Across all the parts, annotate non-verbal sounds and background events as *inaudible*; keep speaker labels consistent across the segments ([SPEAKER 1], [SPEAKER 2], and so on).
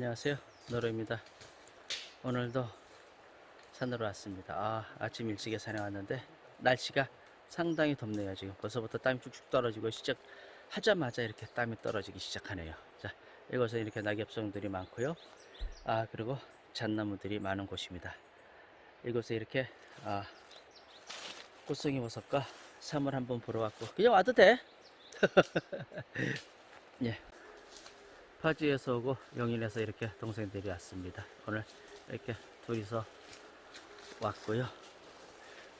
[SPEAKER 1] 안녕하세요. 노로입니다. 오늘도 산으로 왔습니다. 아, 아침 일찍에 산에 왔는데 날씨가 상당히 덥네요. 지금 벌써부터 땀이 쭉쭉 떨어지고 시작하자마자 이렇게 땀이 떨어지기 시작하네요. 자, 이곳은 이렇게 낙엽송들이 많고요. 아, 그리고 잣나무들이 많은 곳입니다. 이곳에 이렇게 아, 꽃송이 버섯과 삼을 한번 보러 왔고 그냥 와도 돼. *laughs* 예. 파주에서 오고 용인에서 이렇게 동생들이 왔습니다. 오늘 이렇게 둘이서 왔고요.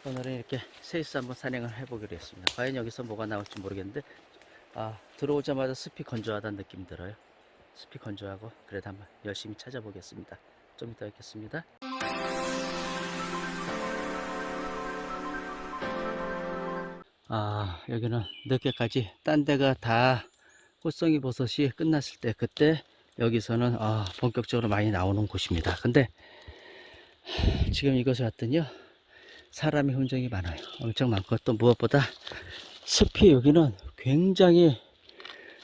[SPEAKER 1] 오늘은 이렇게 셋이서 한번 산행을 해보기로 했습니다. 과연 여기서 뭐가 나올지 모르겠는데 아 들어오자마자 숲이 건조하다는 느낌이 들어요. 숲이 건조하고 그래도 한번 열심히 찾아보겠습니다. 좀 이따 뵙겠습니다. 아 여기는 늦게까지 딴 데가 다 꽃송이 버섯이 끝났을 때 그때 여기서는 아, 본격적으로 많이 나오는 곳입니다. 근데 지금 이곳에 왔더니요 사람이 굉장히 많아요. 엄청 많고 또 무엇보다 숲이 여기는 굉장히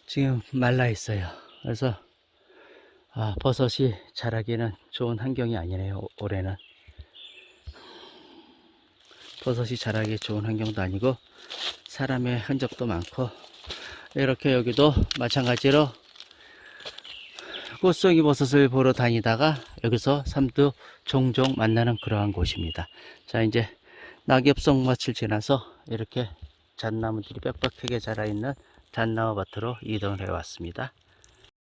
[SPEAKER 1] 지금 말라 있어요. 그래서 아, 버섯이 자라기는 좋은 환경이 아니네요. 오- 올해는 버섯이 자라기 좋은 환경도 아니고 사람의 흔적도 많고 이렇게 여기도 마찬가지로 꽃송이 버섯을 보러 다니다가 여기서 삶도 종종 만나는 그러한 곳입니다. 자 이제 낙엽송 밭을 지나서 이렇게 잣나무들이 빽빽하게 자라있는 잣나무 밭으로 이동을 해왔습니다.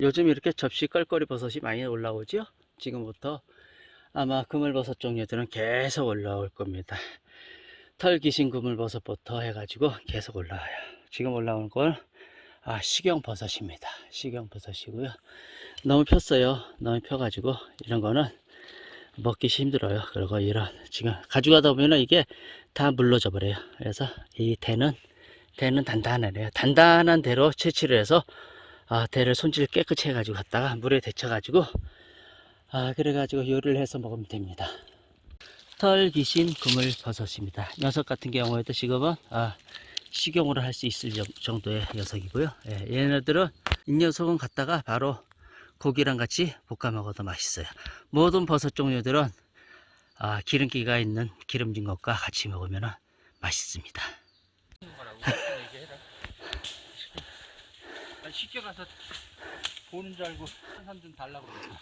[SPEAKER 1] 요즘 이렇게 접시 껄거리 버섯이 많이 올라오죠? 지금부터 아마 그물버섯 종류들은 계속 올라올 겁니다. 털기신 그물버섯부터 해가지고 계속 올라와요. 지금 올라오는 건 아, 식용버섯입니다. 식용버섯이고요. 너무 폈어요. 너무 펴가지고 이런 거는 먹기 힘들어요. 그리고 이런 지금 가져가다 보면은 이게 다 물러져 버려요. 그래서 이 대는 대는 단단하네요. 단단한 대로 채취를 해서 아, 대를 손질 깨끗이 해가지고 갖다가 물에 데쳐가지고 아, 그래가지고 요리를 해서 먹으면 됩니다. 털기신 그물버섯입니다. 녀석 같은 경우에도 지금은 아, 식용으로 할 수 있을 정- 정도의 녀석이고요. 예, 얘네들은 이 녀석은 갖다가 바로 고기랑 같이 볶아 먹어도 맛있어요. 모든 버섯 종류들은 아, 기름기가 있는 기름진 것과 같이 먹으면 맛있습니다.
[SPEAKER 2] 시켜가서 보는 줄 알고 한산 좀 달라고 그러고.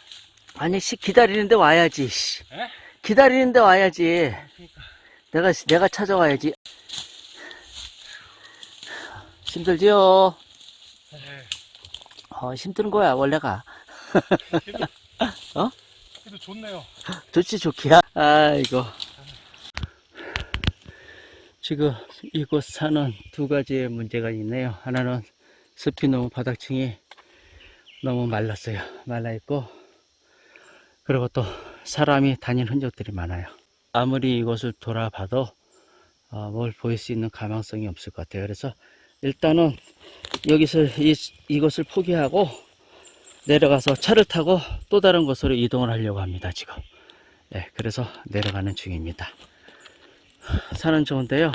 [SPEAKER 1] 아니 씨 기다리는데 와야지. 씨.
[SPEAKER 2] 에?
[SPEAKER 1] 기다리는데 와야지.
[SPEAKER 2] 그러니까
[SPEAKER 1] 내가 내가 찾아와야지. 힘들지요.
[SPEAKER 2] 에,
[SPEAKER 1] 어, 힘든 거야 원래가.
[SPEAKER 2] 그래도,
[SPEAKER 1] 어?
[SPEAKER 2] 그래도 좋네요.
[SPEAKER 1] 좋지 좋기야. 아이고. 지금 이곳 사는 두 가지의 문제가 있네요. 하나는 습이 너무 바닥층이 너무 말랐어요. 말라 있고 그리고 또 사람이 다닌 흔적들이 많아요. 아무리 이곳을 돌아봐도 어, 뭘 보일 수 있는 가망성이 없을 것 같아요. 그래서 일단은 여기서 이, 이곳을 포기하고 내려가서 차를 타고 또 다른 곳으로 이동을 하려고 합니다. 지금. 네, 그래서 내려가는 중입니다. 산은 좋은데요.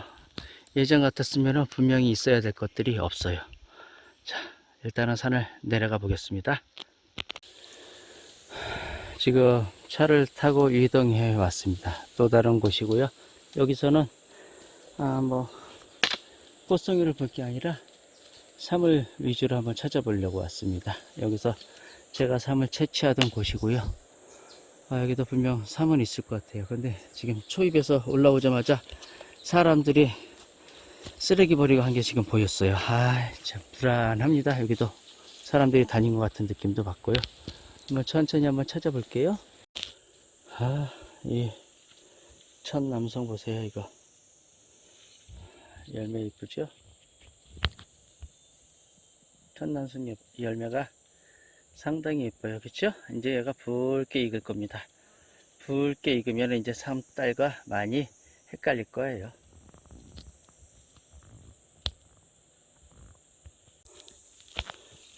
[SPEAKER 1] 예전 같았으면 분명히 있어야 될 것들이 없어요. 자, 일단은 산을 내려가 보겠습니다. 지금 차를 타고 이동해 왔습니다. 또 다른 곳이고요. 여기서는 아, 뭐 꽃송이를 볼 게 아니라 삶을 위주로 한번 찾아보려고 왔습니다. 여기서 제가 삶을 채취하던 곳이고요. 아, 여기도 분명 삶은 있을 것 같아요. 근데 지금 초입에서 올라오자마자 사람들이 쓰레기 버리고 한게 지금 보였어요. 아, 참 불안합니다. 여기도 사람들이 다닌 것 같은 느낌도 받고요. 한번 천천히 한번 찾아볼게요. 아, 이 첫 남성 보세요, 이거. 열매 이쁘죠? 여- 열매가 상당히 예뻐요. 그쵸? 이제 얘가 붉게 익을 겁니다. 붉게 익으면 이제 삼딸과 많이 헷갈릴 거예요.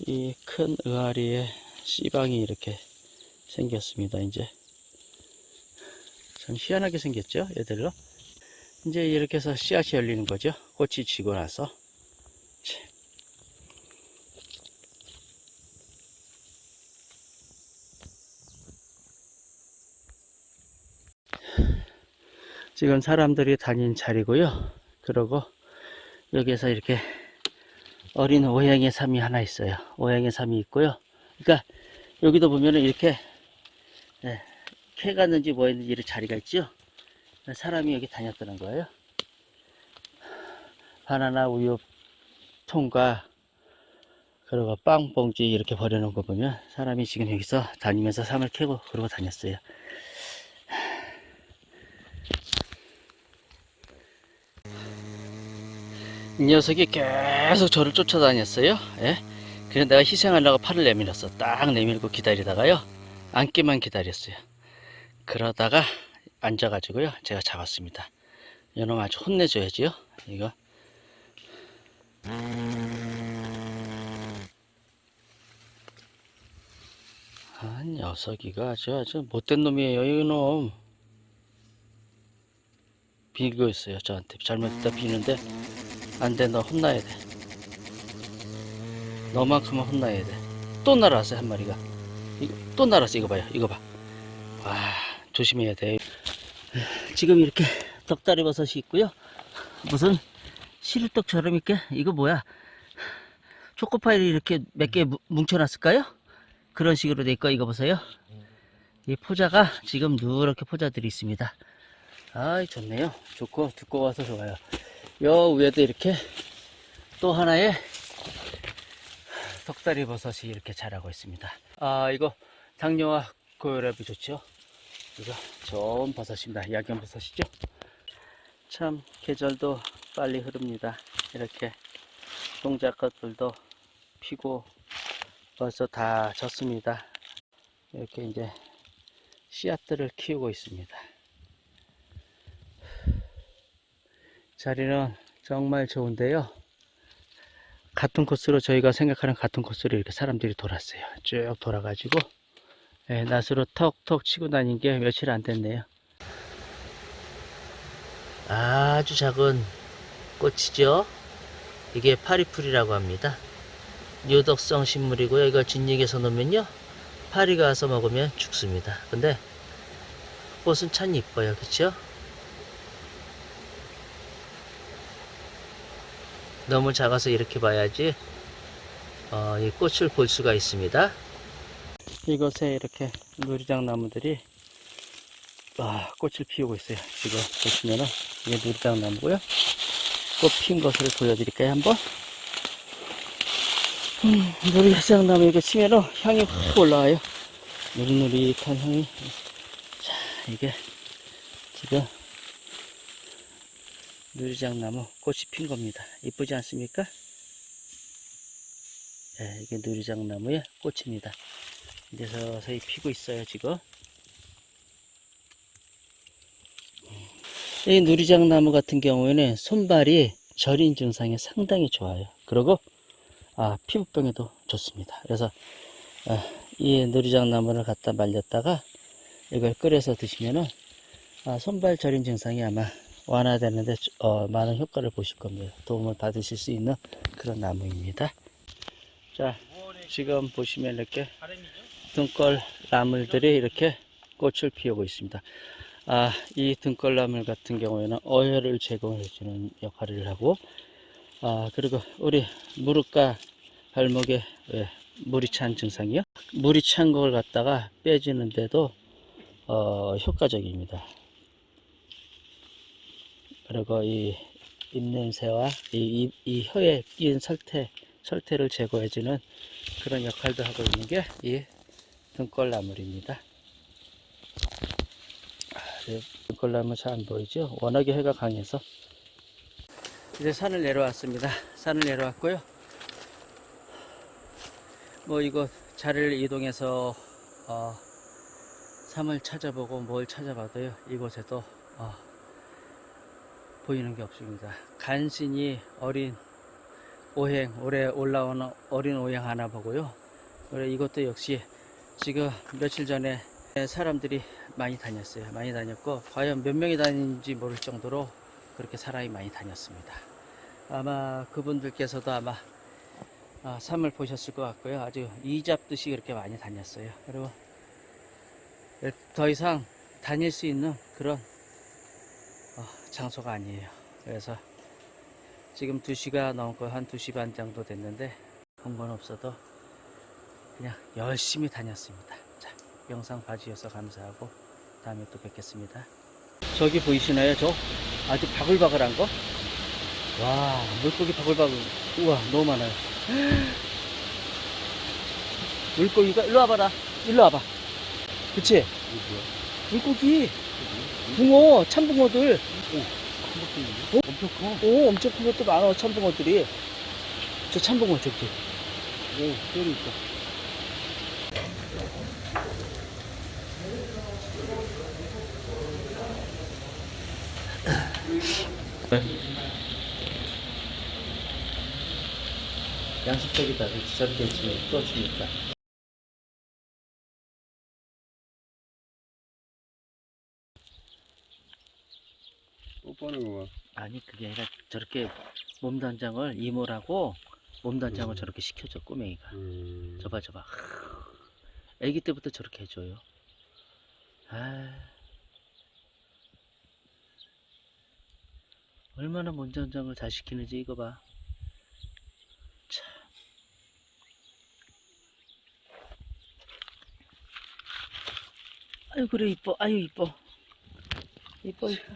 [SPEAKER 1] 이 큰 의아리에 씨방이 이렇게 생겼습니다. 이제 참 희한하게 생겼죠? 얘들로 이제 이렇게 해서 씨앗이 열리는 거죠. 꽃이 지고 나서. 지금 사람들이 다닌 자리고요. 그러고 여기에서 이렇게 어린 오행의 삶이 하나 있어요. 오행의 삶이 있고요. 그러니까 여기도 보면은 이렇게 예, 캐가는지 뭐였는지 이런 자리가 있죠. 사람이 여기 다녔다는 거예요. 바나나 우유 통과 그리고 빵 봉지 이렇게 버려놓은 거 보면 사람이 지금 여기서 다니면서 삶을 캐고 그러고 다녔어요. 이 녀석이 계속 저를 쫓아다녔어요. 예? 그래서 내가 희생하려고 팔을 내밀었어. 딱 내밀고 기다리다가요. 앉기만 기다렸어요. 그러다가 앉아가지고요. 제가 잡았습니다. 이놈 아주 혼내줘야지요. 이거. 아, 녀석이가 아주 아주 못된 놈이에요, 이놈. 비고 있어요, 저한테. 잘못했다 비는데, 안 돼, 너 혼나야 돼. 너만큼은 혼나야 돼. 또 날아왔어요, 한 마리가. 또 날아왔어, 이거 봐요, 이거 봐. 와, 조심해야 돼. 지금 이렇게 덕다리 버섯이 있고요. 무슨 시루떡처럼 이렇게, 이거 뭐야? 초코파이를 이렇게 몇 개 뭉쳐놨을까요? 그런 식으로 돼 있고, 이거 보세요. 이 포자가 지금 누렇게 포자들이 있습니다. 아이, 좋네요. 좋고, 두꺼워서 좋아요. 요 위에도 이렇게 또 하나의 덕다리 버섯이 이렇게 자라고 있습니다. 아, 이거 당뇨와 고혈압이 좋죠? 이거 좋은 버섯입니다. 약연 버섯이죠? 참, 계절도 빨리 흐릅니다. 이렇게 동작 것들도 피고 벌써 다 졌습니다. 이렇게 이제 씨앗들을 키우고 있습니다. 자리는 정말 좋은데요. 같은 코스로 저희가 생각하는 같은 코스로 이렇게 사람들이 돌았어요. 쭉 돌아가지고 예, 낫으로 턱턱 치고 다닌 게 며칠 안 됐네요. 아주 작은 꽃이죠. 이게 파리풀이라고 합니다. 유독성 식물이고요. 이거 진흙에서 놓으면요. 파리가 와서 먹으면 죽습니다. 근데 꽃은 참 이뻐요. 그쵸? 너무 작아서 이렇게 봐야지 어, 이 꽃을 볼 수가 있습니다. 이곳에 이렇게 누리장 나무들이 아, 꽃을 피우고 있어요. 지금 보시면은 이게 누리장 나무고요. 꽃 핀 것을 보여드릴까요 한번? 음, 누리장 나무 이거 치면은 향이 확 올라와요. 누리누리한 향이. 자, 이게 지금 누리장 나무 꽃이 핀 겁니다. 이쁘지 않습니까? 네, 이게 누리장 나무의 꽃입니다. 이제 서서히 피고 있어요, 지금. 이 누리장나무 같은 경우에는 손발이 절인 증상에 상당히 좋아요. 그리고 아, 피부병에도 좋습니다. 그래서 아, 이 누리장나무를 갖다 말렸다가 이걸 끓여서 드시면은 아, 손발 저림 증상이 아마 완화되는데 어, 많은 효과를 보실 겁니다. 도움을 받으실 수 있는 그런 나무입니다. 자, 지금 보시면 이렇게 등골 나물들이 이렇게 꽃을 피우고 있습니다. 아, 이 등골 나물 같은 경우에는 어혈을 제거해주는 역할을 하고, 아, 그리고 우리 무릎과 발목에 예, 물이 찬 증상이요. 물이 찬 걸 갖다가 빼주는데도 어, 효과적입니다. 그리고 이 입냄새와 이, 이, 이 혀에 끼인 설태, 설태를 제거해주는 그런 역할도 하고 있는 게 이 등골나물입니다. 아, 네, 등골나물 잘 안 보이죠? 워낙에 해가 강해서. 이제 산을 내려왔습니다. 산을 내려왔고요. 뭐 이거 자리를 이동해서 어, 삶을 찾아보고 뭘 찾아봐도요. 이곳에도 어, 보이는 게 없습니다. 간신히 어린 오행, 올해 올라오는 어린 오행 하나 보고요. 그래 이것도 역시 지금 며칠 전에 사람들이 많이 다녔어요. 많이 다녔고 과연 몇 명이 다니는지 모를 정도로 그렇게 사람이 많이 다녔습니다. 아마 그분들께서도 아마 아, 삶을 보셨을 것 같고요. 아주 이 잡듯이 그렇게 많이 다녔어요. 그리고 더 이상 다닐 수 있는 그런 장소가 아니에요. 그래서 지금 2시가 넘고 한 2시 반 정도 됐는데 본 건 없어도 그냥 열심히 다녔습니다. 자, 영상 봐주셔서 감사하고 다음에 또 뵙겠습니다. 저기 보이시나요? 저 아주 바글바글한 거? 와, 물고기 바글바글. 우와, 너무 많아요. *gasps* 물고기가 일로 와봐라. 일로 와봐. 그치? 물고기, 붕어, 참붕어들. 어?
[SPEAKER 2] 엄청 커.
[SPEAKER 1] 오, 엄청 큰 것도 많아, 참붕어들이. 저 참붕어, 저기.
[SPEAKER 2] 오, 뼈리 있다.
[SPEAKER 1] 양식적이다. 저렇게 지금 떠주니까.
[SPEAKER 2] 뽀뽀하는 거 봐.
[SPEAKER 1] 아니, 그게 아니라 저렇게 몸단장을 이모라고 몸단장을
[SPEAKER 2] 음.
[SPEAKER 1] 저렇게 시켜줘, 꼬맹이가.
[SPEAKER 2] 음.
[SPEAKER 1] 저봐, 저봐. 애기 때부터 저렇게 해줘요. 아. 얼마나 몸단장을 잘 시키는지 이거 봐. 참. 아유, 그래, 이뻐. 아유, 이뻐. 이뻐, 이뻐.